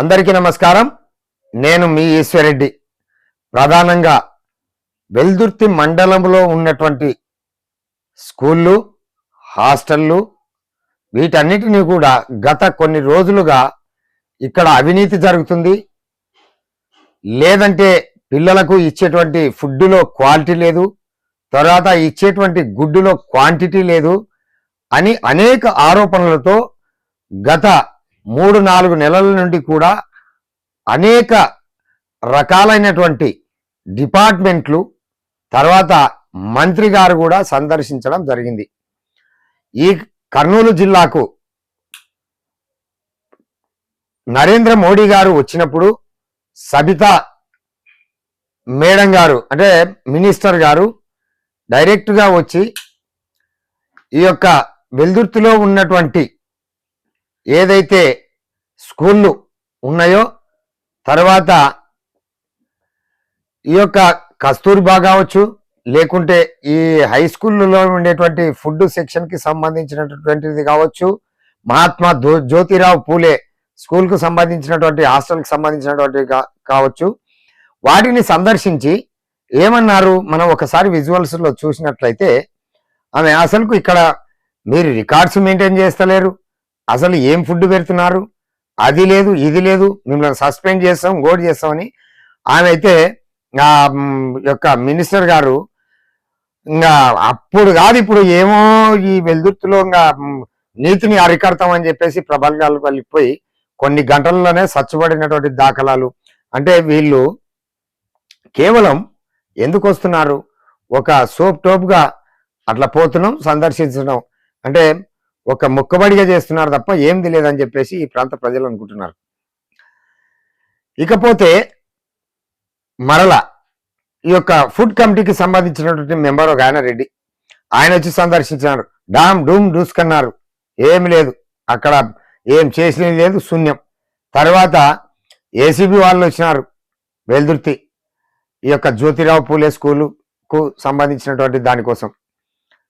అందరికీ నమస్కారం. నేను మీ ఈశ్వరెడ్డి. ప్రధానంగా వెల్దుర్తి మండలంలో ఉన్నటువంటి స్కూళ్ళు హాస్టళ్ళు వీటన్నిటినీ కూడా గత కొన్ని రోజులుగా ఇక్కడ అవినీతి జరుగుతుంది. లేదంటే పిల్లలకు ఇచ్చేటువంటి ఫుడ్లో క్వాలిటీ లేదు. తర్వాత ఇచ్చేటువంటి గుడ్డులో క్వాంటిటీ లేదు అని అనేక ఆరోపణలతో గత మూడు నాలుగు నెలల నుండి కూడా అనేక రకాలైనటువంటి డిపార్ట్మెంట్లు తర్వాత మంత్రి గారు కూడా సందర్శించడం జరిగింది. ఈ కర్నూలు జిల్లాకు నరేంద్ర మోడీ గారు వచ్చినప్పుడు సబితా మేడం గారు అంటే మినిస్టర్ గారు డైరెక్ట్గా వచ్చి ఈ యొక్క వెల్దుర్తిలో ఉన్నటువంటి ఏదైతే స్కూళ్ళు ఉన్నాయో తర్వాత ఈ యొక్క కస్తూర్బా కావచ్చు లేకుంటే ఈ హై స్కూల్లో ఉండేటువంటి ఫుడ్ సెక్షన్కి సంబంధించినటువంటిది కావచ్చు మహాత్మా జ్యోతిరావు పూలే స్కూల్కు సంబంధించినటువంటి హాస్టల్కి సంబంధించినటువంటి కావచ్చు. వాటిని సందర్శించి ఏమన్నారు? మనం ఒకసారి విజువల్స్లో చూసినట్లయితే ఆమె అసలుకు ఇక్కడ మీరు రికార్డ్స్ మెయింటైన్ చేస్తలేరు. అసలు ఏం ఫుడ్ పెడుతున్నారు? అది లేదు ఇది లేదు మిమ్మల్ని సస్పెండ్ చేస్తాం గోడు చేస్తామని ఆమె అయితే ఆ, యొక్క మినిస్టర్ గారు ఇంకా అప్పుడు కాదు ఇప్పుడు ఏమో ఈ వెల్దుర్తిలో ఇంకా నీతిని అరికడతామని చెప్పేసి ప్రబల్గాలు వెళ్ళిపోయి కొన్ని గంటల్లోనే సచ్చబడినటువంటి దాఖలాలు. అంటే వీళ్ళు కేవలం ఎందుకు వస్తున్నారు? ఒక సోప్ టోప్గా అట్లా పోతున్నాం సందర్శించడం అంటే ఒక ముక్కబడిగా చేస్తున్నారు తప్ప ఏంది లేదని చెప్పేసి ఈ ప్రాంత ప్రజలు అనుకుంటున్నారు. ఇకపోతే మరల ఈ యొక్క ఫుడ్ కమిటీకి సంబంధించినటువంటి మెంబర్ ఒక ఆయన రెడ్డి. ఆయన వచ్చి సందర్శించినారు. డామ్ డూమ్ డూసుకన్నారు. ఏమి లేదు. అక్కడ ఏం చేసినది లేదు. శూన్యం. తర్వాత ఏసీబీ వాళ్ళు వచ్చినారు. వెల్దుర్తి. ఈ యొక్క జ్యోతిరావు పూలే స్కూలుకు సంబంధించినటువంటి దానికోసం.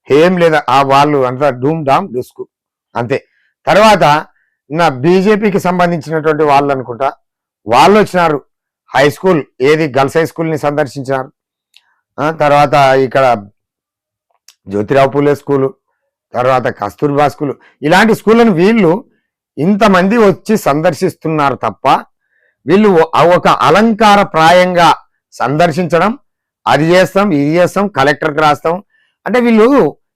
ఏం లేదా? ఆ వాళ్ళు అంతా డూమ్ డామ్ డూస్కు. అంతే. తర్వాత నా బీజేపీకి సంబంధించినటువంటి వాళ్ళు అనుకుంటా వాళ్ళు వచ్చినారు. హై స్కూల్ ఏది గర్ల్స్ హై స్కూల్ని సందర్శించినారు. తర్వాత ఇక్కడ జ్యోతిరావు పూలే స్కూలు తర్వాత కస్తూర్బా స్కూలు ఇలాంటి స్కూళ్ళను వీళ్ళు ఇంతమంది వచ్చి సందర్శిస్తున్నారు తప్ప వీళ్ళు ఒక అలంకార ప్రాయంగా సందర్శించడం అది చేస్తాం ఇది చేస్తాం కలెక్టర్కి రాస్తాం అంటే వీళ్ళు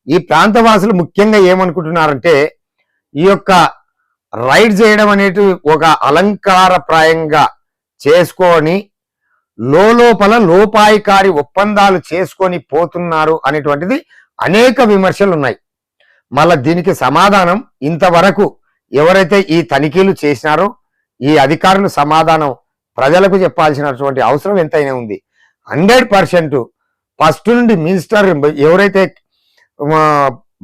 ఈ ప్రాంతవాసులు ముఖ్యంగా ఏమనుకుంటున్నారంటే ఈ యొక్క రైడ్ చేయడం అనేది ఒక అలంకారప్రాయంగా చేసుకొని లోపల లోపాయికారి ఒప్పందాలు చేసుకొని పోతున్నారు అనేటువంటిది అనేక విమర్శలు ఉన్నాయి మళ్ళా దీనికి సమాధానం ఇంతవరకు ఎవరైతే ఈ తనిఖీలు చేసినారో ఈ అధికారులు సమాధానం ప్రజలకు చెప్పాల్సినటువంటి అవసరం ఎంతైనా ఉంది. హండ్రెడ్ పర్సెంట్ ఫస్ట్ నుండి మినిస్టర్ ఎవరైతే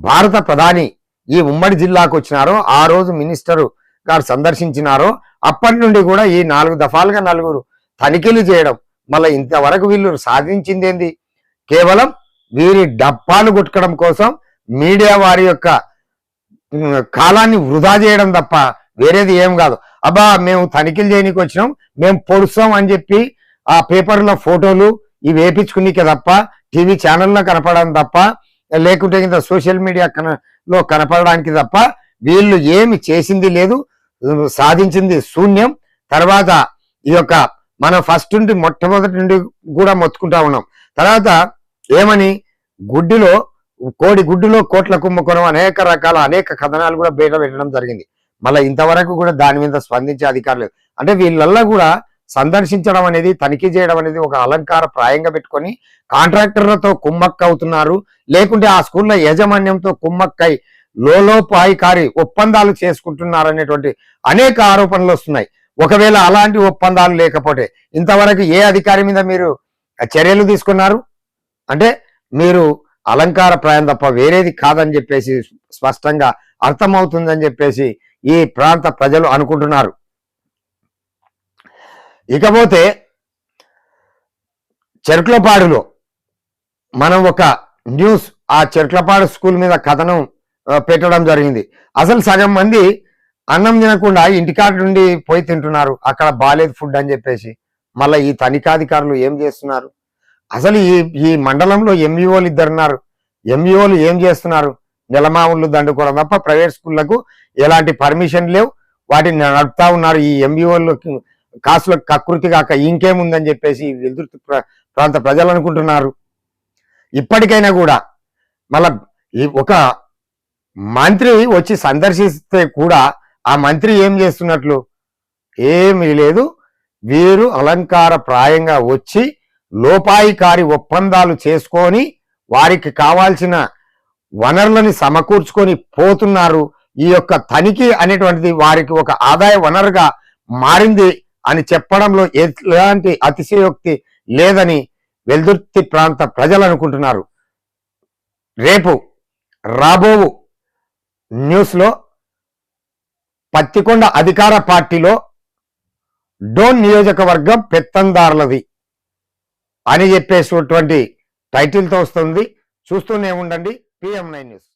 భారత ప్రధాని ఈ ఉమ్మడి జిల్లాకు వచ్చినారో ఆ రోజు మినిస్టర్ గారు సందర్శించినారో అప్పటి నుండి కూడా ఈ నాలుగు దఫాలుగా నలుగురు తనిఖీలు చేయడం మళ్ళీ ఇంతవరకు వీళ్ళు సాధించిందేంది? కేవలం వీరి డప్పాలు కొట్టుకోవడం కోసం మీడియా వారి యొక్క కాలాన్ని వృధా చేయడం తప్ప వేరేది ఏం కాదు. అబ్బా మేము తనిఖీలు చేయనీకి వచ్చినాం మేము పొడుస్తాం అని చెప్పి ఆ పేపర్లో ఫోటోలు ఇవి వేపించుకునికే తప్ప టీవీ ఛానల్లో కనపడడం తప్ప లేకుంటే కింద సోషల్ మీడియా లో కనపడడానికి తప్ప వీళ్ళు ఏమి చేసింది లేదు సాధించింది శూన్యం. తర్వాత ఈ యొక్క మనం ఫస్ట్ నుండి మొట్టమొదటి నుండి కూడా మొత్తుకుంటా ఉన్నాం. తర్వాత ఏమని గుడ్డిలో కోడి గుడ్డులో కోట్ల కుంభకోణం అనేక రకాల అనేక కథనాలు కూడా బయట పెట్టడం జరిగింది. మళ్ళీ ఇంతవరకు కూడా దాని మీద స్పందించే అధికారులు అంటే వీళ్ళల్లో కూడా సందర్శించడం అనేది తనిఖీ చేయడం అనేది ఒక అలంకార ప్రాయంగా పెట్టుకొని కాంట్రాక్టర్లతో కుమ్మక్క అవుతున్నారు లేకుంటే ఆ స్కూళ్ళ యాజమాన్యంతో కుమ్మక్కై లోలోపాయికారి ఒప్పందాలు చేసుకుంటున్నారు అనేటువంటి అనేక ఆరోపణలు వస్తున్నాయి. ఒకవేళ అలాంటి ఒప్పందాలు లేకపోతే ఇంతవరకు ఏ అధికారి మీద మీరు చర్యలు తీసుకున్నారు? అంటే మీరు అలంకార ప్రాయం తప్ప వేరేది కాదని చెప్పేసి స్పష్టంగా అర్థమవుతుందని చెప్పేసి ఈ ప్రాంత ప్రజలు అనుకుంటున్నారు. ఇకపోతే చెరుకులపాడులో మనం ఒక న్యూస్ ఆ చెరుకులపాడు స్కూల్ మీద కథనం పెట్టడం జరిగింది. అసలు సగం మంది అన్నం తినకుండా ఇంటికాడ నుండి పోయి తింటున్నారు. అక్కడ బాగాలేదు ఫుడ్ అని చెప్పేసి. మళ్ళీ ఈ తనిఖాధికారులు ఏం చేస్తున్నారు? అసలు ఈ ఈ మండలంలో ఎంఈఓలు ఇద్దరున్నారు. ఎంఈఓలు ఏం చేస్తున్నారు? నెలమావుళ్ళు దండుకోవడం తప్ప ప్రైవేట్ స్కూళ్ళకు ఎలాంటి పర్మిషన్ లేవు. వాటిని నడుపుతా ఉన్నారు ఈ ఎంఈఓలు. కాసులకు కకృతి కాక ఇంకేముందని చెప్పేసి ఈ ప్రాంత ప్రజలు అనుకుంటున్నారు. ఇప్పటికైనా కూడా మళ్ళా ఒక మంత్రి వచ్చి సందర్శిస్తే కూడా ఆ మంత్రి ఏం చేస్తున్నట్లు? ఏమీ లేదు. వీరు అలంకార ప్రాయంగా వచ్చి లోపాయికారి ఒప్పందాలు చేసుకొని వారికి కావాల్సిన వనరులని సమకూర్చుకొని పోతున్నారు. ఈ యొక్క తనిఖీ అనేటువంటిది వారికి ఒక ఆదాయ వనరుగా మారింది. అని చెప్పడంలో ఎలాంటి అతిశయోక్తి లేదని వెల్దుర్తి ప్రాంత ప్రజలు అనుకుంటున్నారు. రేపు రాబోవు న్యూస్లో పత్తికొండ అధికార పార్టీలో డోన్ నియోజకవర్గం పెత్తందారులది అని చెప్పేసినటువంటి టైటిల్తో వస్తుంది. చూస్తూనే ఉండండి. PM nine news.